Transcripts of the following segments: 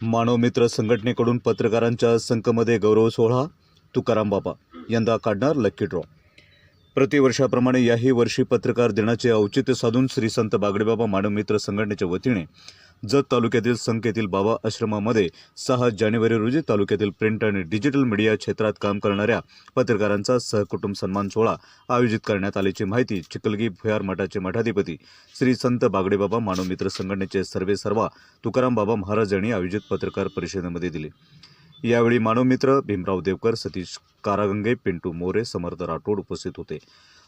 मानवमित्र संघटनेकडून पत्रकारांच्या संकमध्ये गौरव सोहळा तुकाराम बाबा यंदा काढणार लक्की ड्रॉ प्रतिवर्षाप्रमाणे याही वर्षी पत्रकार दिनाचे औचित्य साधून श्री संत बागडेबाबा मानवमित्र संघटनेच्या वतीने जत तालुक्यातील संकेतील बाबा आश्रमामध्ये सहा जानेवारी रोजी तालुक्यातील प्रिंट आणि डिजिटल मीडिया क्षेत्रात काम करणाऱ्या पत्रकारांचा सहकुटुंब सन्मान सोहळा आयोजित करण्यात आल्याची माहिती चिखलगी भुयार मठाचे मठाधिपती श्री संत बागडेबाबा मानवमित्र संघटनेचे सर्वे सर्वा तुकाराम बाबा महाराज यांनी आयोजित पत्रकार परिषदेमध्ये दिली. यावेळी मानवमित्र भीमराव देवकर सतीश कारागंगे पिंटू मोरे समर्थ राठोड उपस्थित होते.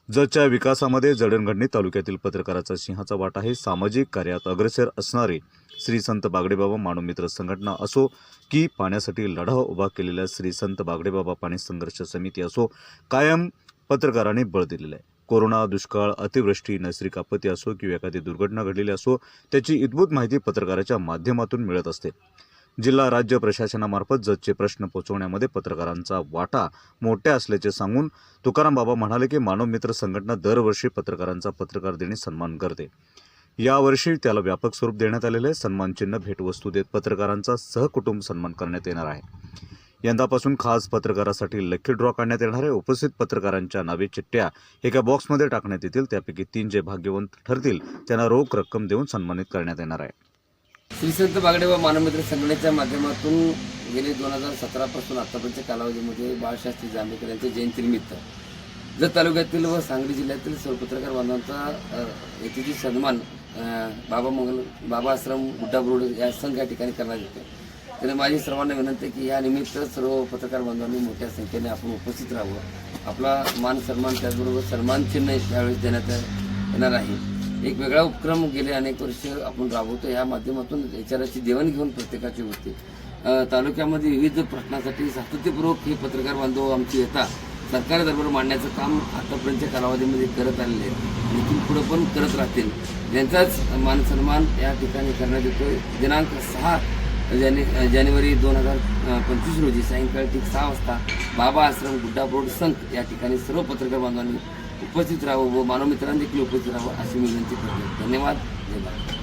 जतच्या विकासामध्ये जडणघडणी तालुक्यातील पत्रकाराचा सिंहाचा वाटा आहे. सामाजिक कार्यात अग्रेसर असणारे श्री संत बागडेबाबा मानवमित्र संघटना असो की पाण्यासाठी लढा उभा केलेल्या श्री संत बागडेबाबा पाणी संघर्ष समिती असो कायम पत्रकारांनी बळ दिलेलं आहे. कोरोना दुष्काळ अतिवृष्टी नैसर्गिक आपत्ती असो किंवा एखादी दुर्घटना घडलेली असो त्याची इतभूत माहिती पत्रकाराच्या माध्यमातून मिळत असते. जिल्हा राज्य प्रशासनामार्फत जतचे प्रश्न पोहोचवण्यामध्ये पत्रकारांचा वाटा मोठ्या असल्याचे सांगून तुकाराम बाबा म्हणाले की मानवमित्र संघटना दरवर्षी पत्रकारांचा पत्रकार दिनी सन्मान करते. यावर्षी त्याला व्यापक स्वरूप देण्यात आलेले आहे. सन्मानचिन्ह भेटवस्तू देत पत्रकारांचा सहकुटुंब सन्मान करण्यात येणार आहे. यंदापासून खास पत्रकारासाठी लक्की ड्रॉ काढण्यात येणार आहे. उपस्थित पत्रकारांच्या नावे चिठ्ठ्या एका बॉक्समध्ये टाकण्यात येतील. त्यापैकी तीन जे भाग्यवंत ठरतील त्यांना रोख रक्कम देऊन सन्मानित करण्यात येणार आहे. श्रीसंत बागडे व मानवमित्र संघटनेच्या माध्यमातून गेले दोन हजार सतरापासून आतापर्यंतच्या कालावधीमध्ये बाळशास्त्री जांभेकर यांच्या जयंतीनिमित्त जत तालुक्यातील व सांगली जिल्ह्यातील सर्व पत्रकार बांधवांचा अ, सन्मान बाबा मंगल बाबा आश्रम गुड्डा रोड या संघ या ठिकाणी करण्यात येतो. त्याने माझी सर्वांना विनंती की या निमित्त सर्व पत्रकार बांधवांनी मोठ्या संख्येने आपण उपस्थित राहावं. आपला मान सन्मान त्याचबरोबर सन्मान चिन्ह यावेळेस देण्यात येणार आहे. एक वेगळा उपक्रम गेले अनेक वर्ष आपण राबवतो. या माध्यमातून विचाराची देवाणघेवाण प्रत्येकाची होते. तालुक्यामध्ये विविध प्रश्नासाठी सातत्यपूर्वक हे पत्रकार बांधव आमची येतात. सरकार दरबार मांडण्याचं काम आतापर्यंतच्या कालावधीमध्ये करत आलेले आहेत. इथून पुढं पण करत राहतील. यांचाच मान सन्मान या ठिकाणी करण्यात येतो दिनांक सहा जाने जानेवारी दोन हजार पंचवीस रोजी सायंकाळी ठीक सहा वाजता बाबा आश्रम गुड्डा रोड संत या ठिकाणी सर्व पत्रकार बांधवांनी उपस्थित राहावं व मानवमित्रांनी देखील उपस्थित राहावं अशी मी विनंती करतो धन्यवाद. जय भारत.